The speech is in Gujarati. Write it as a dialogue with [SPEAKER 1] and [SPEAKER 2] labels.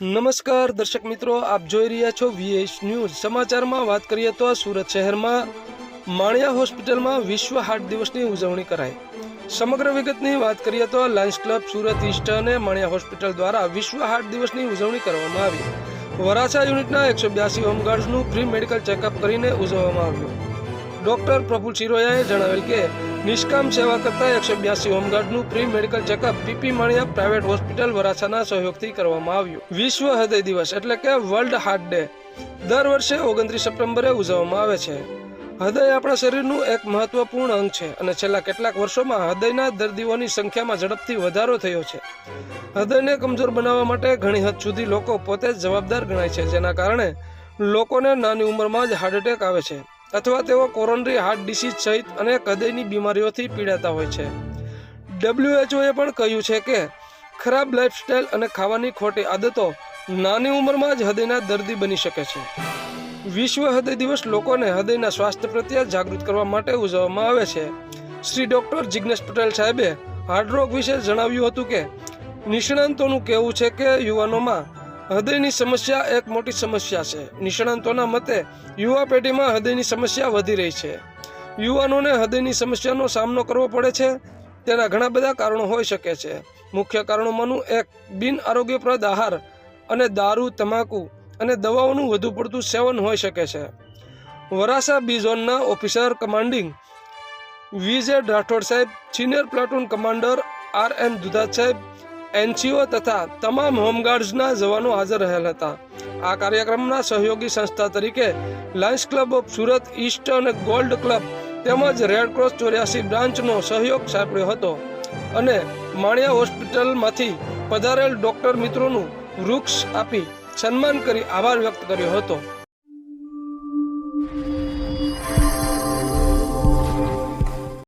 [SPEAKER 1] નમસ્કાર, દર્શક મિત્રો, આપ જોઈ રહ્યા છો વીએસ ન્યૂઝ સમાચારમાં વાત કરીએ તો સુરત શહેરમાં માણિયા હોસ્પિટલમાં વિશ્વ હાર્ટ દિવસની ઉજવણી કરાઈ. સમગ્ર વિગતની વાત કરીએ તો લાયન્સ ક્લબ સુરત ઈસ્ટ અને માણિયા હોસ્પિટલ દ્વારા વિશ્વ હાર્ટ દિવસની ઉજવણી કરવામાં આવી. વરાછા યુનિટના એકસો બ્યાસી હોમગાર્ડ્સનું ફ્રી મેડિકલ ચેકઅપ કરીને ઉજવવામાં આવ્યું. ડોક્ટર પ્રફુલ શિરોયાએ જણાવેલ કે નિષ્કામ સેવા કરતા એકસો બ્યાસી હોમગાર્ડનું free medical checkup PP Maniya private hospital વરાછાના સહયોગથી કરવામાં આવ્યું. વિશ્વ હૃદય દિવસ એટલે કે વર્લ્ડ હાર્ટ ડે. દર વર્ષે ઓગણત્રીસ સપ્ટેમ્બરે ઉજવવામાં આવે છે. હૃદય આપણા શરીરનું એક મહત્વપૂર્ણ અંગ છે અને છેલ્લા કેટલાક વર્ષોમાં હૃદયના દર્દીઓની સંખ્યામાં ઝડપથી વધારો થયો છે. હૃદયને કમજોર બનાવવા માટે ઘણી હદ સુધી લોકો પોતે જ જવાબદાર ગણાય છે, જેના કારણે લોકોને નાની ઉંમરમાં જ હાર્ટ એટેક આવે છે. અથવા તેઓ કોરોનરી હાર્ટ ડિસીઝ સહિત અનેક હૃદયની બીમારીઓથી પીડાતા હોય છે. ડબ્લ્યુએચઓએ પણ કહ્યું છે કે, ખરાબ લાઇફસ્ટાઇલ અને ખાવાની ખોટી આદતો નાની ઉંમરમાં જ હૃદયના દર્દી બની શકે છે. વિશ્વ હૃદય દિવસ લોકોને હૃદયના સ્વાસ્થ્ય પ્રત્યે જાગૃત કરવા માટે ઉજવવામાં આવે છે. શ્રી ડોક્ટર જિગ્નેશ પટેલ સાહેબે હાર્ટ રોગ વિશે જણાવ્યું હતું કે, નિષ્ણાંતોનું કહેવું છે કે યુવાનોમાં હૃદયની સમસ્યા એક મોટી સમસ્યા છે. નિષ્ણાંતોના મતે, યુવા પેઢીમાં હૃદયની સમસ્યા વધી રહી છે. યુવાનોને હૃદયની સમસ્યાનો સામનો કરવો પડે છે. તેના ઘણા બધા કારણો હોઈ શકે છે. મુખ્ય કારણોમાંનું એક, બિન આરોગ્યપ્રદ આહાર અને દારૂ, તમાકુ અને દવાઓનું વધુ પડતું સેવન હોઈ શકે છે. વરાસા બી ઝોનના ઓફિસર કમાન્ડિંગ વિજય રાઠોડ સાહેબ, senior platoon commander R N Dudhat સાહેબ એનસીઓ તથા તમામ હોમગાર્ડ્સના જવાનો હાજર રહેલ હતા. આ કાર્યક્રમના સહયોગી સંસ્થા તરીકે lions club of Surat, east અને ગોલ્ડ ક્લબ તેમજ રેડક્રોસ ચોર્યાસી બ્રાન્ચનો સહયોગ સાંપડ્યો હતો અને માણિયા હોસ્પિટલમાંથી પધારેલ ડોક્ટર મિત્રોનું વૃક્ષ આપી સન્માન કરી આભાર વ્યક્ત કર્યો હતો.